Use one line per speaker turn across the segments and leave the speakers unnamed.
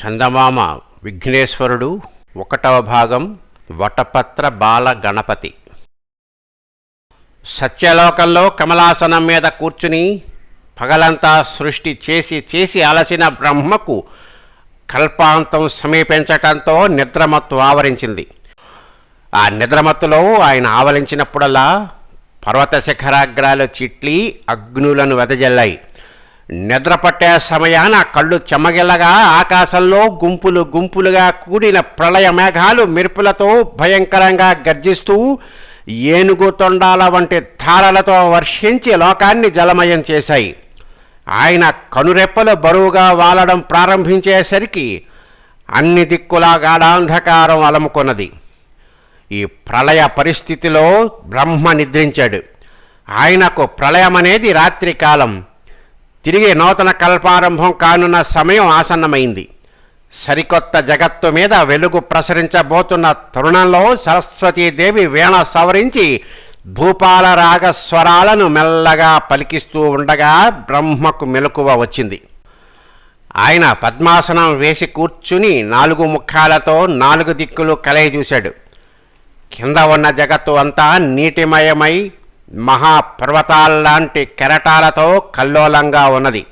చందమామ విఘ్నేశ్వరుడు ఒకటవ భాగం వటపత్ర బాల గణపతి. సత్యలోకంలో కమలాసనం మీద కూర్చుని పగలంతా సృష్టి చేసి చేసి అలసిన బ్రహ్మకు కల్పాంతం సమీపించటంతో నిద్రమత్తు ఆవరించింది. ఆ నిద్రమత్తులో ఆయన ఆవలించినప్పుడల్లా పర్వత శిఖరాగ్రాలు చిట్లి అగ్నులను వెదజల్లాయి. నిద్రపట్టే సమయాన కళ్ళు చెమ్మగిల్లగా ఆకాశంలో గుంపులు గుంపులుగా కూడిన ప్రళయ మేఘాలు మెరుపులతో భయంకరంగా గర్జిస్తూ ఏనుగు తొండాల వంటి ధారలతో వర్షించి లోకాన్ని జలమయం చేశాయి. ఆయన కనురెప్పలు బరువుగా వాలడం ప్రారంభించేసరికి అన్ని దిక్కులా గాఢాంధకారం అలముకున్నది. ఈ ప్రళయ పరిస్థితిలో బ్రహ్మ నిద్రించాడు. ఆయనకు ప్రళయమనేది రాత్రికాలం. తిరిగి నూతన కల్పారంభం కానున్న సమయం ఆసన్నమైంది. సరికొత్త జగత్తు మీద వెలుగు ప్రసరించబోతున్న తరుణంలో సరస్వతీదేవి వీణ సవరించి భూపాల రాగ స్వరాలను మెల్లగా పలికిస్తూ ఉండగా బ్రహ్మకు మెలకువ వచ్చింది. ఆయన పద్మాసనం వేసి కూర్చుని నాలుగు ముఖాలతో నాలుగు దిక్కులు కలయి చూశాడు. కింద ఉన్న జగత్తు అంతా నీటిమయమై మహాపర్వతాల్లాంటి కెరటాలతో కల్లోలంగా ఉన్నది.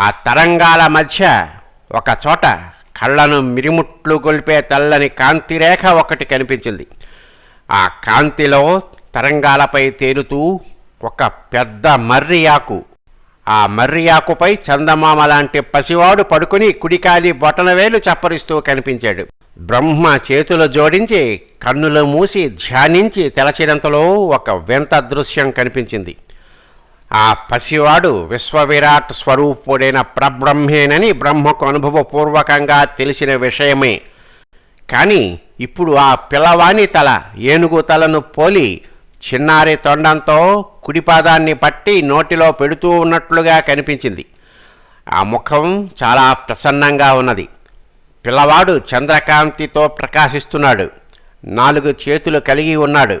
ఆ తరంగాల మధ్య ఒక చోట కళ్ళను మిరిముట్లు గొల్పే తెల్లని కాంతిరేఖ ఒకటి కనిపించింది. ఆ కాంతిలో తరంగాలపై తేలుతూ ఒక పెద్ద మర్రి ఆకు ఆ మర్రియాకుపై చందమామ లాంటి పసివాడు పడుకుని కుడికాలి బొటనవేలు చప్పరిస్తూ కనిపించాడు. బ్రహ్మ చేతులు జోడించి కన్నులు మూసి ధ్యానించి తెలచినంతలో ఒక వింత దృశ్యం కనిపించింది. ఆ పసివాడు విశ్వవిరాట్ స్వరూపుడైన ప్రబ్రహ్మేనని బ్రహ్మకు అనుభవపూర్వకంగా తెలిసిన విషయమే. కానీ ఇప్పుడు ఆ పిల్లవాని తల ఏనుగు తలను పోలి చిన్నారి తొండంతో కుడిపాదాన్ని పట్టి నోటిలో పెడుతూ ఉన్నట్లుగా కనిపించింది. ఆ ముఖం చాలా ప్రసన్నంగా ఉన్నది. పిల్లవాడు చంద్రకాంతితో ప్రకాశిస్తున్నాడు. నాలుగు చేతులు కలిగి ఉన్నాడు.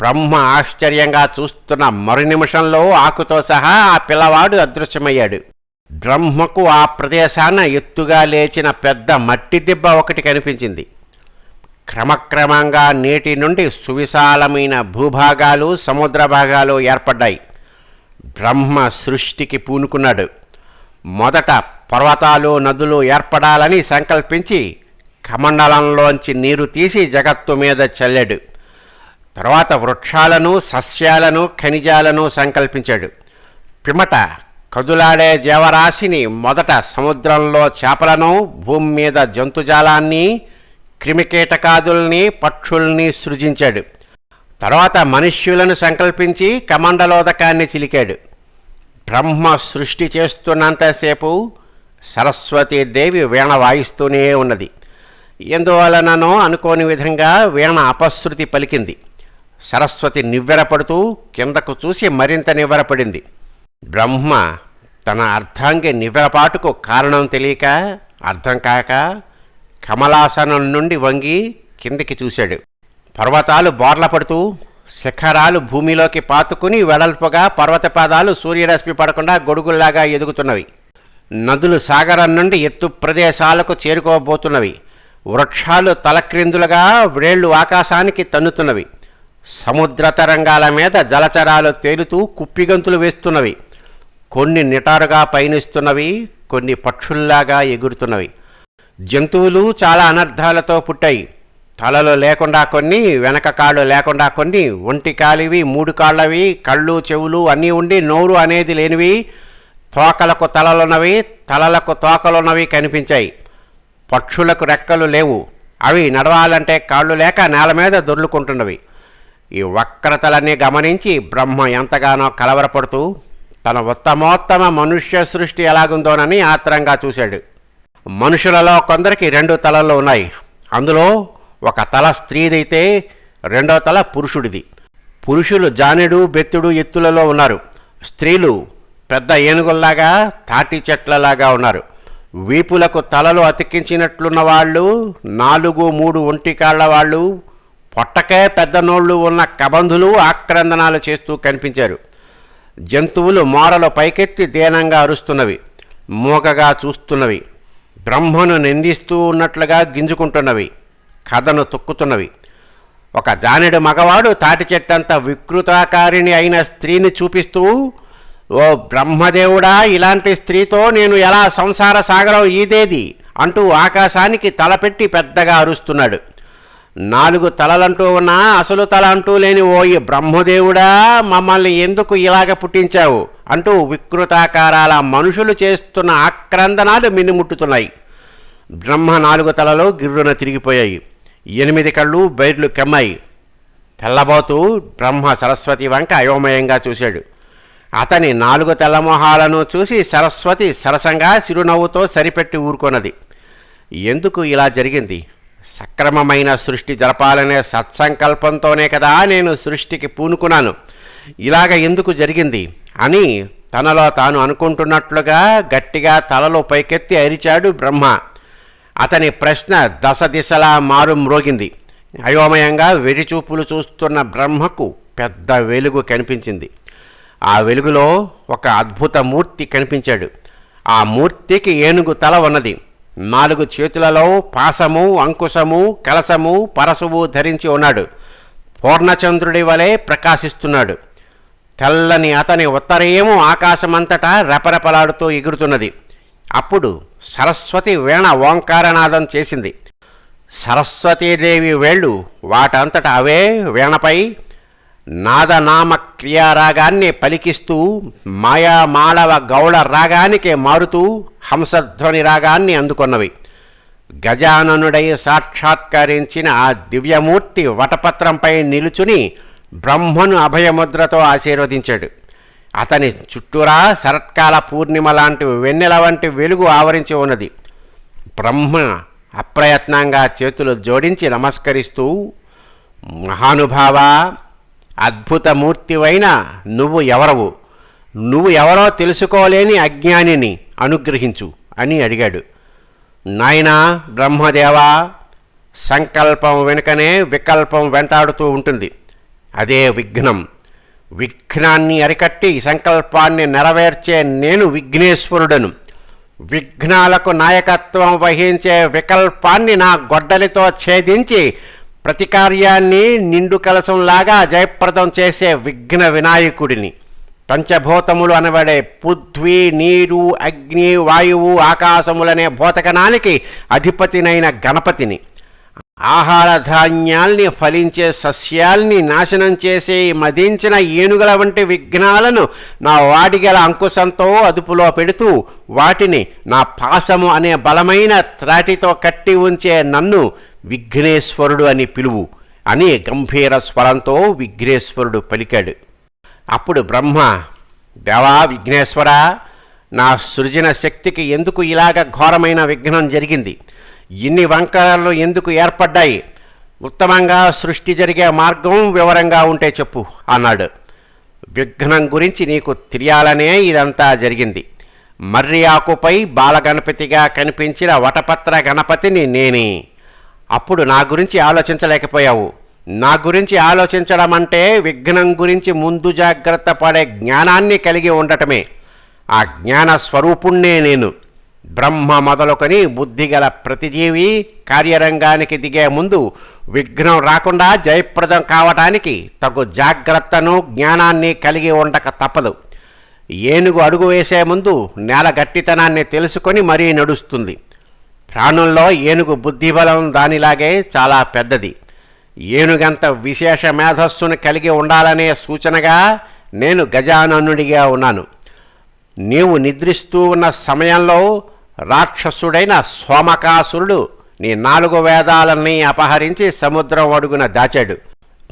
బ్రహ్మ ఆశ్చర్యంగా చూస్తున్న మరు నిమిషంలో ఆకుతో సహా ఆ పిల్లవాడు అదృశ్యమయ్యాడు. బ్రహ్మకు ఆ ప్రదేశాన ఎత్తుగా లేచిన పెద్ద మట్టి దిబ్బ ఒకటి కనిపించింది. క్రమక్రమంగా నీటి నుండి సువిశాలమైన భూభాగాలు సముద్ర భాగాలు ఏర్పడ్డాయి. బ్రహ్మ సృష్టికి పూనుకున్నాడు. మొదట పర్వతాలు నదులు ఏర్పడాలని సంకల్పించి కమండలంలోంచి నీరు తీసి జగత్తు మీద చల్లాడు. తర్వాత వృక్షాలను సస్యాలను ఖనిజాలను సంకల్పించాడు. పిమట కదులాడే జీవరాశిని మొదట సముద్రంలో చేపలను భూమి మీద జంతుజాలాన్ని క్రిమికీటకాదుల్ని పక్షుల్ని సృజించాడు. తర్వాత మనుష్యులను సంకల్పించి కమండలోదకాన్ని చిలికాడు. బ్రహ్మ సృష్టి చేస్తున్నంతసేపు సరస్వతీదేవి వీణ వాయిస్తూనే ఉన్నది. ఎందువలననో అనుకోని విధంగా వీణ అపశృతి పలికింది. సరస్వతి నివ్వెరపడుతూ కిందకు చూసి మరింత నివ్వెరపడింది. బ్రహ్మ తన అర్థాంగి నివ్వెరపాటుకు కారణం తెలియక అర్థం కాక కమలాసనం నుండి వంగి కిందికి చూశాడు. పర్వతాలు బోర్లపడుతూ శిఖరాలు భూమిలోకి పాతుకుని వెడల్పుగా పర్వతపాదాలు సూర్యరశ్మి పడకుండా గొడుగుల్లాగా ఎదుగుతున్నవి. నదులు సాగరం నుండి ఎత్తు ప్రదేశాలకు చేరుకోబోతున్నవి. వృక్షాలు తలక్రిందులుగా వ్రేళ్ళు ఆకాశానికి తన్నుతున్నవి. సముద్ర తరంగాల మీద జలచరాలు తేలుతూ కుప్పిగంతులు వేస్తున్నవి. కొన్ని నిటారుగా పయనిస్తున్నవి కొన్ని పక్షుల్లాగా ఎగురుతున్నవి. జంతువులు చాలా అనర్థాలతో పుట్టాయి. తలలు లేకుండా కొన్ని వెనక కాళ్ళు లేకుండా కొన్ని ఒంటి కాలివి మూడు కాళ్ళవి కళ్ళు చెవులు అన్నీ ఉండి నోరు అనేది లేనివి తోకలకు తలలున్నవి తలలకు తోకలున్నవి కనిపించాయి. పక్షులకు రెక్కలు లేవు. అవి నడవాలంటే కాళ్ళు లేక నేల మీద దొర్లుకుంటున్నవి. ఈ వక్రతలన్నీ గమనించి బ్రహ్మ ఎంతగానో కలవరపడుతూ తన ఉత్తమోత్తమ మనుష్య సృష్టి ఎలాగుందోనని ఆత్రంగా చూశాడు. మనుషులలో కొందరికి రెండు తలలు ఉన్నాయి. అందులో ఒక తల స్త్రీదైతే రెండో తల పురుషుడిది. పురుషులు జానెడు బెత్తుడు ఎత్తులలో ఉన్నారు. స్త్రీలు పెద్ద ఏనుగుల్లాగా తాటి చెట్లలాగా ఉన్నారు. వీపులకు తలలు అతికించినట్లున్న వాళ్ళు నాలుగు మూడు ఒంటి కాళ్ళ వాళ్ళు పొట్టకే పెద్ద నోళ్ళు ఉన్న కబంధులు ఆక్రందనాలు చేస్తూ కనిపించారు. జంతువులు మోరలు పైకెత్తి దీనంగా అరుస్తున్నవి మూగగా చూస్తున్నవి. బ్రహ్మను నిందిస్తూ ఉన్నట్లుగా గింజుకుంటున్నవి కథను తొక్కుతున్నవి. ఒక జానెడు మగవాడు తాటి చెట్టంత వికృతాకారిణి అయిన స్త్రీని చూపిస్తూ ఓ బ్రహ్మదేవుడా ఇలాంటి స్త్రీతో నేను ఎలా సంసార సాగరం ఈదేది? అంటూ ఆకాశానికి తలపెట్టి పెద్దగా అరుస్తున్నాడు. నాలుగు తలలంటూ ఉన్నా అసలు తల అంటూ లేని ఓ ఈ బ్రహ్మదేవుడా మమ్మల్ని ఎందుకు ఇలాగ పుట్టించావు? అంటూ వికృతాకారాల మనుషులు చేస్తున్న ఆక్రందనాలు మిన్నుముట్టుతున్నాయి. బ్రహ్మ నాలుగు తలలో గిర్రున తిరిగిపోయాయి. ఎనిమిది కళ్ళు బైర్లు కెమ్మాయి. తెల్లబోతూ బ్రహ్మ సరస్వతి వంక అయోమయంగా చూశాడు. అతని నాలుగు తెల్లమొహాలను చూసి సరస్వతి సరసంగా చిరునవ్వుతో సరిపెట్టి ఊరుకొన్నది. ఎందుకు ఇలా జరిగింది? సక్రమమైన సృష్టి జరపాలనే సత్సంకల్పంతోనే కదా నేను సృష్టికి పూనుకున్నాను. ఇలాగ ఎందుకు జరిగింది? అని తనలో తాను అనుకుంటున్నట్లుగా గట్టిగా తలలో పైకెత్తి అరిచాడు బ్రహ్మ. అతని ప్రశ్న దశ దిశలా మారు మ్రోగింది. అయోమయంగా వెరిచూపులు చూస్తున్న బ్రహ్మకు పెద్ద వెలుగు కనిపించింది. ఆ వెలుగులో ఒక అద్భుత మూర్తి కనిపించాడు. ఆ మూర్తికి ఏనుగు తల ఉన్నది. నాలుగు చేతులలో పాసము అంకుశము కలసము పరశువు ధరించి ఉన్నాడు. పూర్ణచంద్రుడి వలె ప్రకాశిస్తున్నాడు. తెల్లని అతని ఉత్తరేమో ఆకాశమంతటా రెపరెపలాడుతూ ఎగురుతున్నది. అప్పుడు సరస్వతి వీణ ఓంకారనాదం చేసింది. సరస్వతీదేవి వేళ్ళు వాటంతట అవే వీణపై నాదనామ క్రియారాగాన్ని పలికిస్తూ మాయామాళవ గౌళ రాగానికి మారుతూ హంసధ్వని రాగాన్ని అందుకొన్నవి. గజాననుడై సాక్షాత్కరించిన ఆ దివ్యమూర్తి వటపత్రంపై నిలుచుని బ్రహ్మను అభయముద్రతో ఆశీర్వదించాడు. అతని చుట్టూరా శరత్కాల పూర్ణిమ లాంటి వెన్నెల వంటి వెలుగు ఆవరించి ఉన్నది. బ్రహ్మ అప్రయత్నంగా చేతులు జోడించి నమస్కరిస్తూ మహానుభావ అద్భుతమూర్తివైన నువ్వు ఎవరవు? నువ్వు ఎవరో తెలుసుకోలేని అజ్ఞానిని అనుగ్రహించు అని అడిగాడు. నాయనా బ్రహ్మదేవా సంకల్పం వెనుకనే వికల్పం వెంటాడుతూ ఉంటుంది. అదే విఘ్నం. విఘ్నాన్ని అరికట్టి సంకల్పాన్ని నెరవేర్చే నేను విఘ్నేశ్వరుడను. విఘ్నాలకు నాయకత్వం వహించే వికల్పాన్ని నా గొడ్డలితో ఛేదించి ప్రతి కార్యాన్ని నిండు కలసంలాగా జయప్రదం చేసే విఘ్న వినాయకుడిని. పంచభూతములు అనబడే పృథ్వీ నీరు అగ్ని వాయువు ఆకాశములనే భూతకణానికి అధిపతినైన గణపతిని. ఆహార ధాన్యాల్ని ఫలించే సస్యాల్ని నాశనం చేసే మదించిన ఏనుగుల వంటి విఘ్నాలను నా వాటిగల అంకుశంతో అదుపులో పెడుతూ వాటిని నా పాసము అనే బలమైన త్రాటితో కట్టి ఉంచే నన్ను విఘ్నేశ్వరుడు అని పిలువు అని గంభీర స్వరంతో విఘ్నేశ్వరుడు పలికాడు. అప్పుడు బ్రహ్మ దేవా విఘ్నేశ్వర నా సృజన శక్తికి ఎందుకు ఇలాగ ఘోరమైన విఘ్నం జరిగింది? ఇన్ని వంకరలు ఎందుకు ఏర్పడ్డాయి? ఉత్తమంగా సృష్టి జరిగే మార్గం వివరంగా ఉంటే చెప్పు అన్నాడు. విఘ్నం గురించి నీకు తెలియాలనే ఇదంతా జరిగింది. మర్రి ఆకుపై బాలగణపతిగా కనిపించిన వటపత్ర గణపతిని నేనే. అప్పుడు నా గురించి ఆలోచించలేకపోయావు. నా గురించి ఆలోచించడం అంటే విఘ్నం గురించి ముందు జాగ్రత్త పడే జ్ఞానాన్ని కలిగి ఉండటమే. ఆ జ్ఞాన స్వరూపుణ్ణే నేను. బ్రహ్మ మొదలుకొని బుద్ధిగల ప్రతిజీవి కార్యరంగానికి దిగే ముందు విఘ్నం రాకుండా జయప్రదం కావటానికి తగు జాగ్రత్తను జ్ఞానాన్ని కలిగి ఉండక తప్పదు. ఏనుగు అడుగు వేసే ముందు నేల గట్టితనాన్ని తెలుసుకొని మరీ నడుస్తుంది. ప్రాణుల్లో ఏనుగు బుద్ధిబలం దానిలాగే చాలా పెద్దది. ఏనుగంత విశేష మేధస్సును కలిగి ఉండాలనే సూచనగా నేను గజాననుడిగా ఉన్నాను. నీవు నిద్రిస్తూ ఉన్న సమయంలో రాక్షసుడైన సోమకాసురుడు నీ నాలుగు వేదాలన్నీ అపహరించి సముద్రం అడుగున దాచాడు.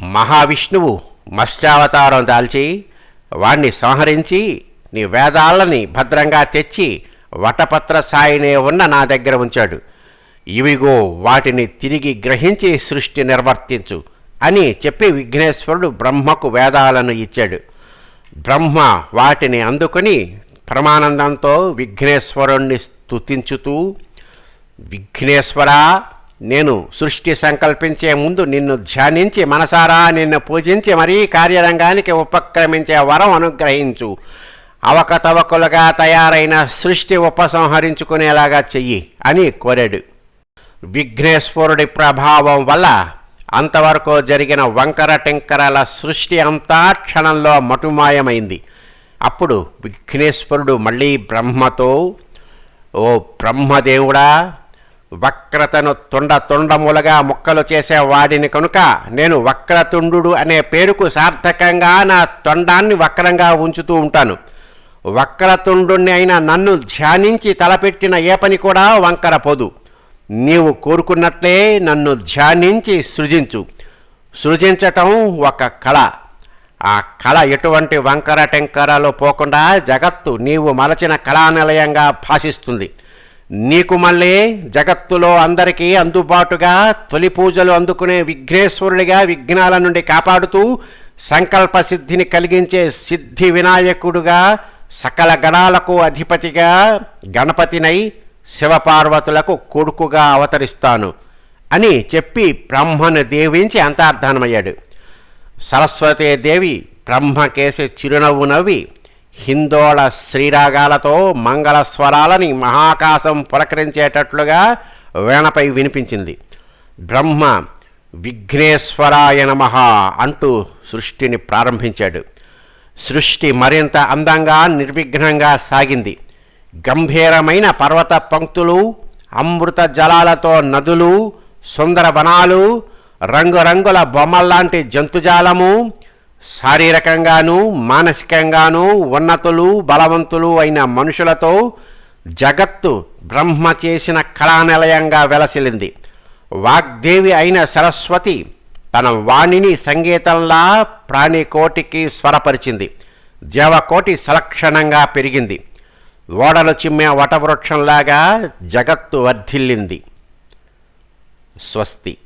మహావిష్ణువు మత్స్యావతారం దాల్చి వాణ్ణి సంహరించి నీ వేదాలని భద్రంగా తెచ్చి వటపత్ర సాయినే ఉన్న నా దగ్గర ఉంచాడు. ఇవిగో వాటిని తిరిగి గ్రహించి సృష్టి నిర్వర్తించు అని చెప్పి విఘ్నేశ్వరుడు బ్రహ్మకు వేదాలను ఇచ్చాడు. బ్రహ్మ వాటిని అందుకొని పరమానందంతో విఘ్నేశ్వరుణ్ణి స్తుతించుతూ విఘ్నేశ్వర నేను సృష్టి సంకల్పించే ముందు నిన్ను ధ్యానించి మనసారా నిన్ను పూజించి మరీ కార్యరంగానికి ఉపక్రమించే వరం అనుగ్రహించు. అవకతవకలుగా తయారైన సృష్టి ఉపసంహరించుకునేలాగా చెయ్యి అని కోరాడు. విఘ్నేశ్వరుడి ప్రభావం వల్ల అంతవరకు జరిగిన వంకర టెంకరల సృష్టి అంతా క్షణంలో మటుమాయమైంది. అప్పుడు విఘ్నేశ్వరుడు మళ్ళీ బ్రహ్మతో ఓ బ్రహ్మదేవుడా వక్రతను తొండ తొండములుగా ముక్కలు చేసేవాడిని కనుక నేను వక్రతుండు అనే పేరుకు సార్థకంగా నా తొండాన్ని వక్రంగా ఉంచుతూ ఉంటాను. వక్రతుండుణ్ణి అయిన నన్ను ధ్యానించి తలపెట్టిన ఏ పని కూడా వంకరపోదు నీవు కోరుకున్నట్లే నన్ను ధ్యానించి సృజించు. సృజించటం ఒక కళ. ఆ కళ ఎటువంటి వంకర టెంకరలో పోకుండా జగత్తు నీవు మలచిన కళానిలయంగా భాషిస్తుంది. నీకు మళ్ళీ జగత్తులో అందరికీ అందుబాటుగా తొలి పూజలు అందుకునే విఘ్నేశ్వరుడిగా విఘ్నాల నుండి కాపాడుతూ సంకల్ప సిద్ధిని కలిగించే సిద్ధి వినాయకుడుగా సకల గణాలకు అధిపతిగా గణపతినై శివపార్వతులకు కొడుకుగా అవతరిస్తాను అని చెప్పి బ్రహ్మను దేవించి అంతార్థనమయ్యాడు. సరస్వతీదేవి బ్రహ్మకేసి చిరునవ్వు నవ్వి హిందోళ శ్రీరాగాలతో మంగళ స్వరాలని మహాకాశం పులకరించేటట్లుగా వీణపై వినిపించింది. బ్రహ్మ విఘ్నేశ్వరాయ నమ అంటూ సృష్టిని ప్రారంభించాడు. సృష్టి మరింత అందంగా నిర్విఘ్నంగా సాగింది. గంభీరమైన పర్వత పంక్తులు అమృత జలాలతో నదులు సుందర వనాలు రంగురంగుల బొమ్మల్లాంటి జంతుజాలము శారీరకంగానూ మానసికంగానూ ఉన్నతులు బలవంతులు అయిన మనుషులతో జగత్తు బ్రహ్మ చేసిన కళానిలయంగా వెలసిల్లింది. వాగ్దేవి అయిన సరస్వతి తన వాణిని సంగీతంలా ప్రాణికోటికి స్వరపరిచింది. దేవకోటి సలక్షణంగా పెరిగింది. ఓడలు చిమ్మే వటవృక్షంలాగా జగత్తు వర్ధిల్లింది. స్వస్తి.